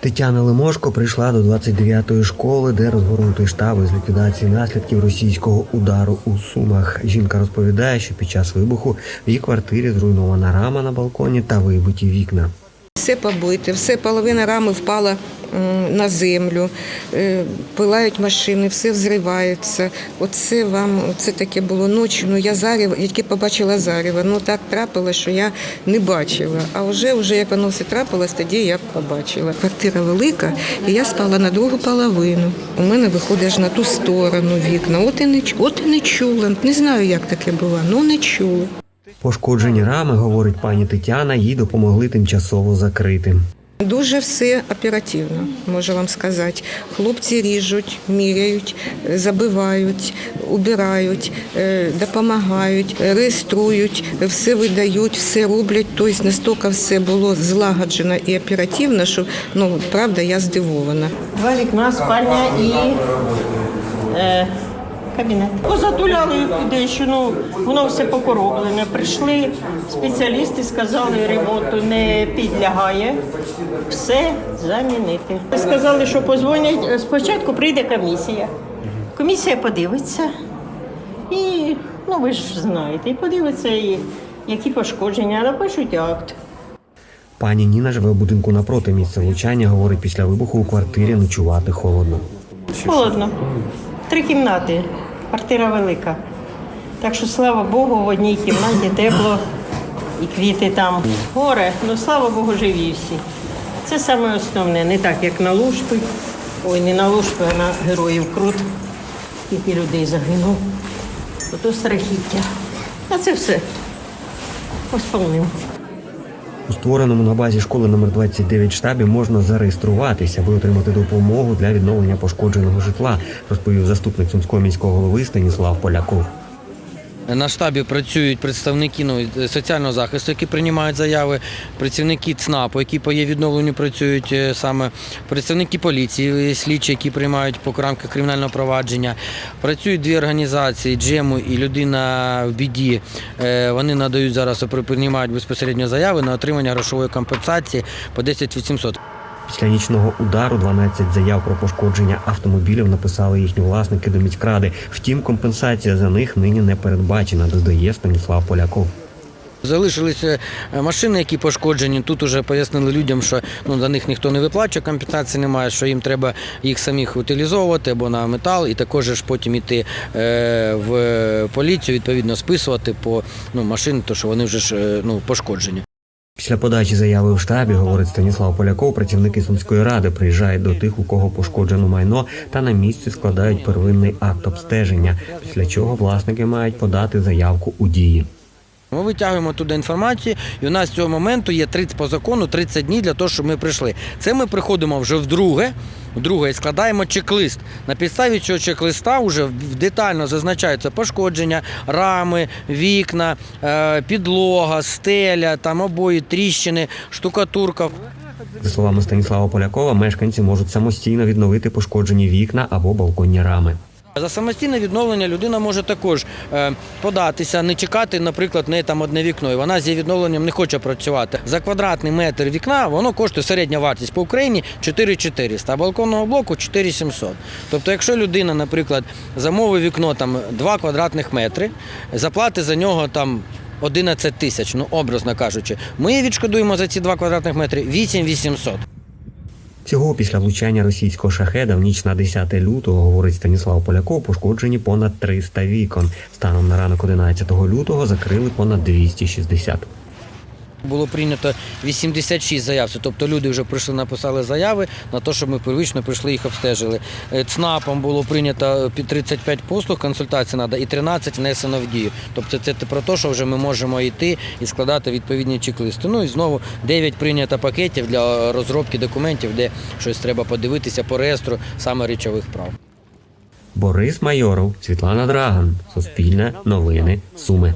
Тетяна Лимошко прийшла до 29-ї школи, де розгорнутий штаб із ліквідації наслідків російського удару у Сумах. Жінка розповідає, що під час вибуху в її квартирі зруйнована рама на балконі та вибиті вікна. Все побите, все половина рами впала на землю, е, пилають машини, все взривається. Оце вам, оце таке було ночі. Ну я зарево, яке побачила зарево. Ну так трапилось, що я не бачила. А вже, вже як воно все трапилось, тоді я побачила. Квартира велика, і я спала на другу половину. У мене виходить на ту сторону вікна. От і не от і не чула. Не знаю, як таке було, ну не чула. Пошкоджені рами, говорить пані Тетяна, їй допомогли тимчасово закрити. Дуже все оперативно, можу вам сказати. Хлопці ріжуть, міряють, забивають, убирають, е, допомагають, реєструють, все видають, все роблять. Тобто настільки все було злагоджено і оперативно, що ну правда я здивована. Два вікна, спальня і е, кабінет. Позатуляли людей, що ну, воно все покороблене. Прийшли спеціалісти, сказали, ремонту не підлягає. Все замінити. Сказали, що позвонять. Спочатку прийде комісія. Комісія подивиться і, ну ви ж знаєте, і подивиться, і які пошкодження, напишуть акт. Пані Ніна живе в будинку напроти місця влучання. Говорить, після вибуху у квартирі ночувати холодно. Холодно. Три кімнати. Квартира велика. Так що, слава Богу, в одній кімнаті тепло і квіти там. Горе, ну слава Богу, живі всі. Це саме основне, не так, як на Лушпи. Ой, не на Лушпи, а на героїв Крут. Скільки людей загинув. Ото страхіття. А це все. Восполним. У створеному на базі школи номер 29 штабі можна зареєструватися, аби отримати допомогу для відновлення пошкодженого житла, розповів заступник сумського міського голови Станіслав Поляков. На штабі працюють представники ну, соціального захисту, які приймають заяви, працівники ЦНАПу, які по є відновленню працюють е, саме, представники поліції, слідчі, які приймають по рамках кримінального провадження. Працюють дві організації Джему і людина в біді. Е, Вони надають зараз, приймають безпосередньо заяви на отримання грошової компенсації по 10 800. Після нічного удару 12 заяв про пошкодження автомобілів написали їхні власники до міськради. Втім, компенсація за них нині не передбачена, додає Станіслав Поляков. Залишилися е, машини, які пошкоджені. Тут вже пояснили людям, що ну, за них ніхто не виплачує, компенсації немає, що їм треба їх самих утилізовувати або на метал, і також ж потім йти е, в поліцію, відповідно списувати по ну, машини, то що вони вже ж е, ну, пошкоджені. Після подачі заяви в штабі, говорить Станіслав Поляков, працівники сумської ради приїжджають до тих, у кого пошкоджено майно, та на місці складають первинний акт обстеження, після чого власники мають подати заявку у дії. Ми витягуємо туди інформацію, і у нас з цього моменту є 30 по закону 30 днів для того, щоб ми прийшли. Це ми приходимо вже вдруге. Вдруге і складаємо чек-лист. На підставі цього чек-листа вже детально зазначаються пошкодження, рами, вікна, е, підлога, стеля, там обої, тріщини, штукатурка. За словами Станіслава Полякова, мешканці можуть самостійно відновити пошкоджені вікна або балконні рами. За самостійне відновлення людина може також е, податися, не чекати, наприклад, не там одне вікно, і вона з її відновленням не хоче працювати. За квадратний метр вікна воно коштує середня вартість по Україні 4400, а балконного блоку 4700. Тобто, якщо людина, наприклад, замовить вікно там 2 квадратних метри, заплатить за нього там 11 тисяч, ну образно кажучи, ми відшкодуємо за ці 2 квадратних метри 8800. Всього після влучання російського шахеда в ніч на 10 лютого, говорить Станіслав Поляков, пошкоджені понад 300 вікон. Станом на ранок 11 лютого закрили понад 260. Було прийнято 86 заяв. Тобто люди вже прийшли, написали заяви на те, щоб ми первично прийшли їх обстежили. Е, ЦНАПом було прийнято під 35 послуг, консультацій треба, і 13 внесено в дію. Тобто це про те, що вже ми можемо йти і складати відповідні чек-листи. Ну і знову 9 прийнято пакетів для розробки документів, де щось треба подивитися по реєстру саме речових прав. Борис Майоров, Світлана Драган, Суспільне, Новини, Суми.